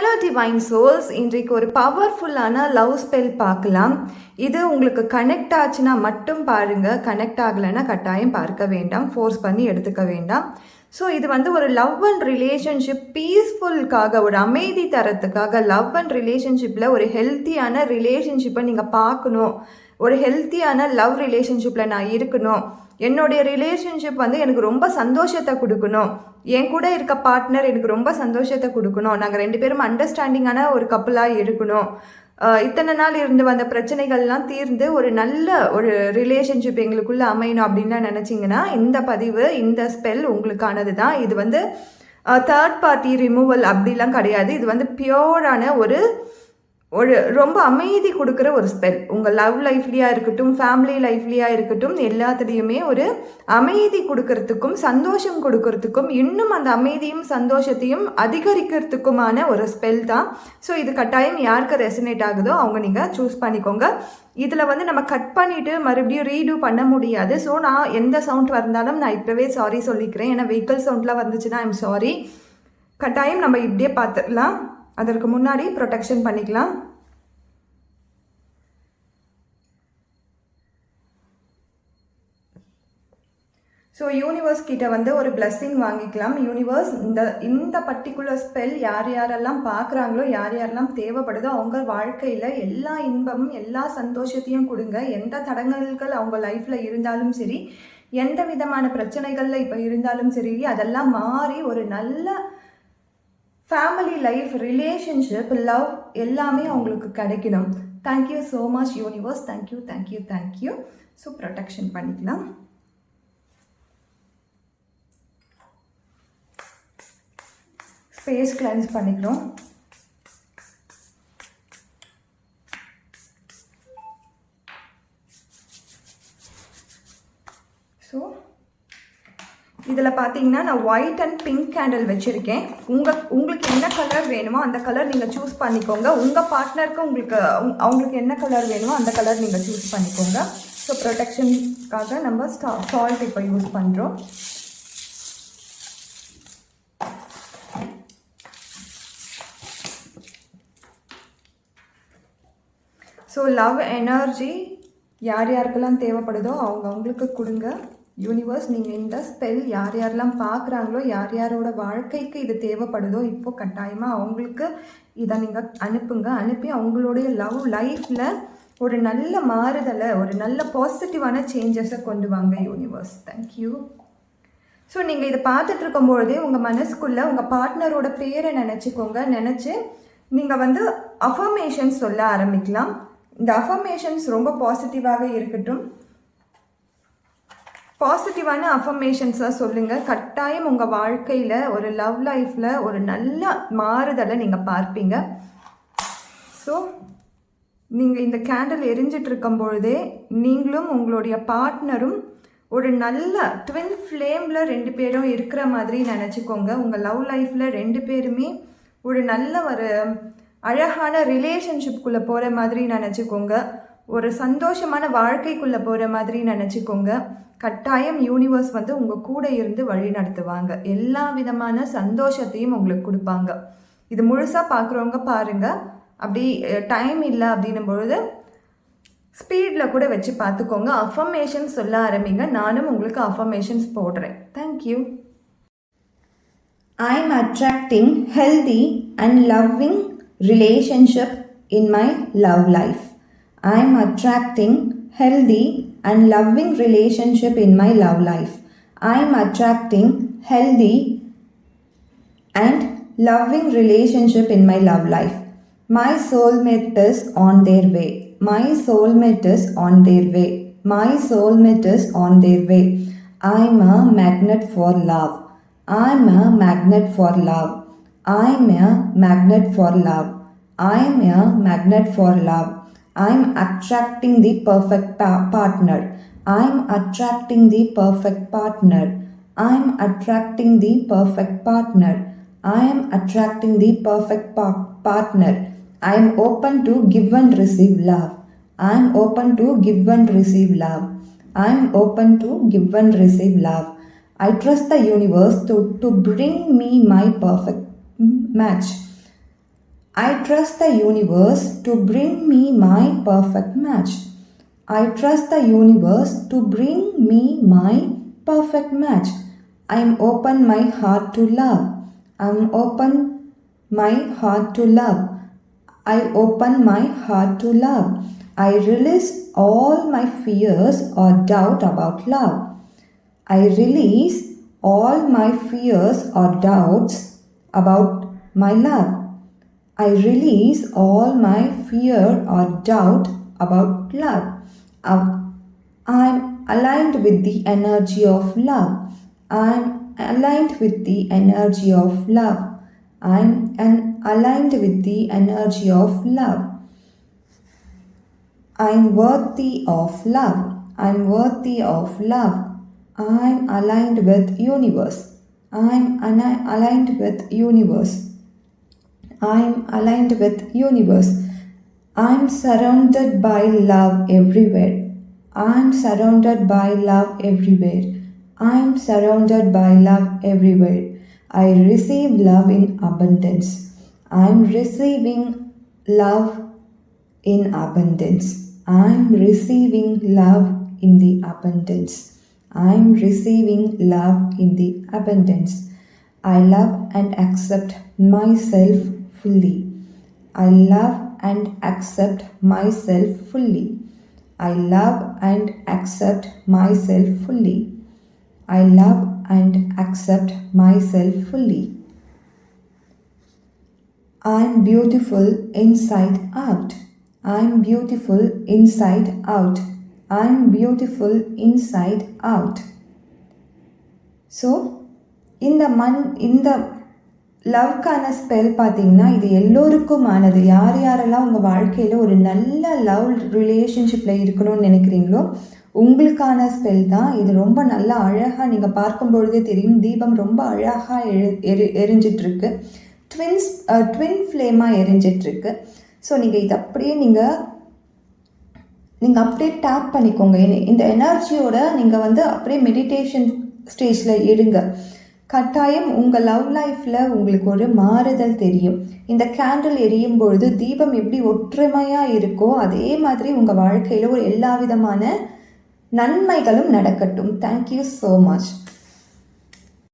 Hello divine souls இன்றைக்கு ஒரு பவர்ஃபுல்லான லவ் ஸ்பெல் பார்க்கலாம். இது உங்களுக்கு கனெக்ட் ஆச்சுன்னா மட்டும் பாருங்கள் கனெக்ட் ஆகலைன்னா கட்டாயம் பார்க்க வேண்டாம். ஃபோர்ஸ் பண்ணி எடுத்துக்க வேண்டாம். ஸோ இது வந்து ஒரு லவ் அண்ட் ரிலேஷன்ஷிப் பீஸ்ஃபுல்காக ஒரு அமைதி தரத்துக்காக லவ் அண்ட் ரிலேஷன்ஷிப்பில் ஒரு ஹெல்த்தியான ரிலேஷன்ஷிப்பை நீங்கள் பார்க்கணும். ஒரு ஹெல்த்தியான லவ் ரிலேஷன்ஷிப்பில் நான் இருக்கணும். என்னுடைய ரிலேஷன்ஷிப் வந்து எனக்கு ரொம்ப சந்தோஷத்தை கொடுக்கணும். என் கூட இருக்க பார்ட்னர் எனக்கு ரொம்ப சந்தோஷத்தை கொடுக்கணும். நாங்கள் ரெண்டு பேரும் அண்டர்ஸ்டாண்டிங்கான ஒரு கப்பலாக இருக்கணும். இத்தனை நாள் இருந்து வந்த பிரச்சனைகள்லாம் தீர்ந்து ஒரு நல்ல ஒரு ரிலேஷன்ஷிப் எங்களுக்குள்ளே அமையணும் அப்படின்னு நினச்சிங்கன்னா இந்த பதிவு இந்த ஸ்பெல் உங்களுக்கானது தான். இது வந்து தேர்ட் பார்ட்டி ரிமூவல் அப்படிலாம் கிடையாது. இது வந்து பியோரான ஒரு ஒரு ரொம்ப அமைதி கொடுக்குற ஒரு ஸ்பெல் உங்கள் லவ் லைஃப்லையாக இருக்கட்டும் ஃபேமிலி லைஃப்லையாக இருக்கட்டும் எல்லாத்துலேயுமே ஒரு அமைதி கொடுக்கறதுக்கும் சந்தோஷம் கொடுக்கறதுக்கும் இன்னும் அந்த அமைதியும் சந்தோஷத்தையும் அதிகரிக்கிறதுக்குமான ஒரு ஸ்பெல் தான். ஸோ இது கட்டாயம் யாருக்கு ரெசனேட் ஆகுதோ அவங்க நீங்கள் சூஸ் பண்ணிக்கோங்க. இதில் வந்து நம்ம கட் பண்ணிவிட்டு மறுபடியும் ரீடூ பண்ண முடியாது. ஸோ நான் எந்த சவுண்ட் வந்தாலும் நான் இப்போவே சாரி சொல்லிக்கிறேன். ஏன்னா வெஹிக்கிள் சவுண்ட்லாம் வந்துச்சுன்னா ஐம் சாரி கட்டாயம் நம்ம இப்படியே பார்த்துடலாம். அதற்கு முன்னாடி ப்ரொடெக்ஷன் பண்ணிக்கலாம். ஸோ யூனிவர்ஸ் கிட்ட வந்து ஒரு பிளஸ்ஸிங் வாங்கிக்கலாம். யூனிவர்ஸ் இந்த இந்த பர்டிகுலர் ஸ்பெல் யார் யாரெல்லாம் பார்க்குறாங்களோ யார் யாரெல்லாம் தேவைப்படுதோ அவங்க வாழ்க்கையில் எல்லா இன்பமும் எல்லா சந்தோஷத்தையும் கொடுங்க. எந்த தடங்கல்கள் அவங்க லைஃப்பில் இருந்தாலும் சரி எந்த விதமான பிரச்சனைகளில் இப்போ இருந்தாலும் சரி அதெல்லாம் மாறி ஒரு நல்ல ஃபேமிலி லைஃப் ரிலேஷன்ஷிப் லவ் எல்லாமே அவங்களுக்கு கிடைக்கணும். Thank you so much universe thank you thank you thank you so protection பண்ணிக்கலாம். ஸ்பேஸ் கிளென்ஸ் பண்ணிக்கிறோம் ஸோ இதில் பார்த்தீங்கன்னா நான் ஒயிட் அண்ட் பிங்க் கேண்டில் வச்சுருக்கேன். உங்கள் உங்களுக்கு என்ன கலர் வேணுமோ அந்த கலர் நீங்கள் சூஸ் பண்ணிக்கோங்க. உங்கள் பார்ட்னருக்கு உங்களுக்கு அவங்களுக்கு என்ன கலர் வேணுமோ அந்த கலர் நீங்கள் சூஸ் பண்ணிக்கோங்க. ஸோ ப்ரொடெக்ஷனுக்காக நம்ம ஸ்டா சால்ட் இப்போ யூஸ் பண்ணுறோம் ஸோ லவ் எனர்ஜி யார் யாருக்கெல்லாம் தேவைப்படுதோ அவங்க அவங்களுக்கு கொடுங்க. யூனிவர்ஸ் நீங்கள் இந்த ஸ்பெல் யார் யாரெல்லாம் பார்க்குறாங்களோ யார் யாரோட வாழ்க்கைக்கு இது தேவைப்படுதோ இப்போது கட்டாயமாக அவங்களுக்கு இதை நீங்கள் அனுப்புங்க. அனுப்பி அவங்களுடைய லவ் லைஃப்பில் ஒரு நல்ல மாறுதலை ஒரு நல்ல பாசிட்டிவான சேஞ்சஸை கொண்டு வாங்க யூனிவர்ஸ் தேங்க்யூ ஸோ நீங்கள் இதை பார்த்துட்டு இருக்கும்பொழுதே உங்கள் மனசுக்குள்ளே உங்கள் பார்ட்னரோட பேரை நினச்சிக்கோங்க. நினச்சி நீங்கள் வந்து அஃபர்மேஷன்ஸ் சொல்ல ஆரம்பிக்கலாம். இந்த அஃபர்மேஷன்ஸ் ரொம்ப பாசிட்டிவாக இருக்கட்டும். பாசிட்டிவான அஃபர்மேஷன்ஸாக சொல்லுங்கள் கட்டாயம் உங்கள் வாழ்க்கையில் ஒரு லவ் லைஃப்பில் ஒரு நல்ல மாறுதலை நீங்கள் பார்ப்பீங்க. ஸோ நீங்கள் இந்த கேண்டில் எரிஞ்சிட்டு இருக்கும் பொழுதே நீங்களும் உங்களுடைய பார்ட்னரும் ஒரு நல்ல ட்வின் ஃப்ளேமில் ரெண்டு பேரும் இருக்கிற மாதிரி நினச்சிக்கோங்க. உங்கள் லவ் லைஃப்பில் ரெண்டு பேருமே ஒரு நல்ல ஒரு அழகான ரிலேஷன்ஷிப்குள்ளே போகிற மாதிரி நினச்சிக்கோங்க. ஒரு சந்தோஷமான வாழ்க்கைக்குள்ளே போகிற மாதிரி நினச்சிக்கோங்க. கட்டாயம் யூனிவர்ஸ் வந்து உங்கள் கூட இருந்து வழி நடத்துவாங்க. எல்லா விதமான சந்தோஷத்தையும் உங்களுக்கு கொடுப்பாங்க. இது முழுசாக பார்க்குறவங்க பாருங்கள் அப்படி டைம் இல்லை அப்படின்னும் பொழுது ஸ்பீடில் கூட வச்சு பார்த்துக்கோங்க அஃபர்மேஷன் சொல்ல ஆரம்பிங்க. நானும் உங்களுக்கு அஃபர்மேஷன்ஸ் போடுறேன். Thank you I am attracting healthy and loving relationship in my love life I'm attracting healthy and loving relationship in my love life. I'm attracting healthy and loving relationship in my love life. My soulmate is on their way. My soulmate is on their way. My soulmate is on their way. I'm a magnet for love. I'm a magnet for love. I'm a magnet for love. I'm a magnet for love. I'm attracting the perfect pa- partner. I'm attracting the perfect partner. I'm attracting the perfect partner. I am attracting the perfect pa- partner. I am open to give and receive love. I am open to give and receive love. I am open to give and receive love. I trust the universe to, to bring me my perfect match. I trust the universe to bring me my perfect match. I trust the universe to bring me my perfect match. I'm open my heart to love. I'm open my heart to love. I open my heart to love. I release all my fears or doubt about love. I release all my fears or doubts about my love. I release all my fear or doubt about love. I'm aligned with the energy of love. I'm aligned with the energy of love. I'm an aligned with the energy of love. I'm worthy of love. I'm worthy of love. I'm aligned with universe. I'm aligned with universe. I'm aligned with universe. I'm surrounded by love everywhere. I'm surrounded by love everywhere. I'm surrounded by love everywhere. I receive love in abundance. I'm receiving love in abundance. I'm receiving love in the abundance. I'm receiving love in the abundance. I love and accept myself fully. I love and accept myself fully. I love and accept myself fully. I love and accept myself fully. I'm beautiful inside out. I'm beautiful inside out. I'm beautiful inside out. So, in the month, in the லவ்க்கான spell பார்த்தீங்கன்னா இது எல்லோருக்குமானது. யார் யாரெல்லாம் உங்கள் வாழ்க்கையில் ஒரு நல்ல love ரிலேஷன்ஷிப்பில் இருக்கணும்னு நினைக்கிறீங்களோ உங்களுக்கான ஸ்பெல் தான். இது ரொம்ப நல்லா அழகாக நீங்கள் பார்க்கும் பொழுதே தெரியும். தீபம் ரொம்ப அழகாக எரி எரி எரிஞ்சிட்ருக்கு. ட்வின்ஸ் ட்வின் ஃப்ளேமாக எரிஞ்சிட்ருக்கு. ஸோ நீங்கள் இது அப்படியே நீங்கள் நீங்கள் அப்படியே டேப் பண்ணிக்கோங்க. இந்த எனர்ஜியோட நீங்கள் வந்து அப்படியே மெடிடேஷன் ஸ்டேஜில் இருங்க கட்டாயம் உங்கள் லவ் லைஃப்பில் உங்களுக்கு ஒரு மாறுதல் தெரியும். இந்த கேண்டில் எரியும் பொழுது தீபம் எப்படி ஒற்றுமையாக இருக்கோ அதே மாதிரி உங்கள் வாழ்க்கையில் ஒரு எல்லா விதமான நன்மைகளும் நடக்கட்டும். Thank you so much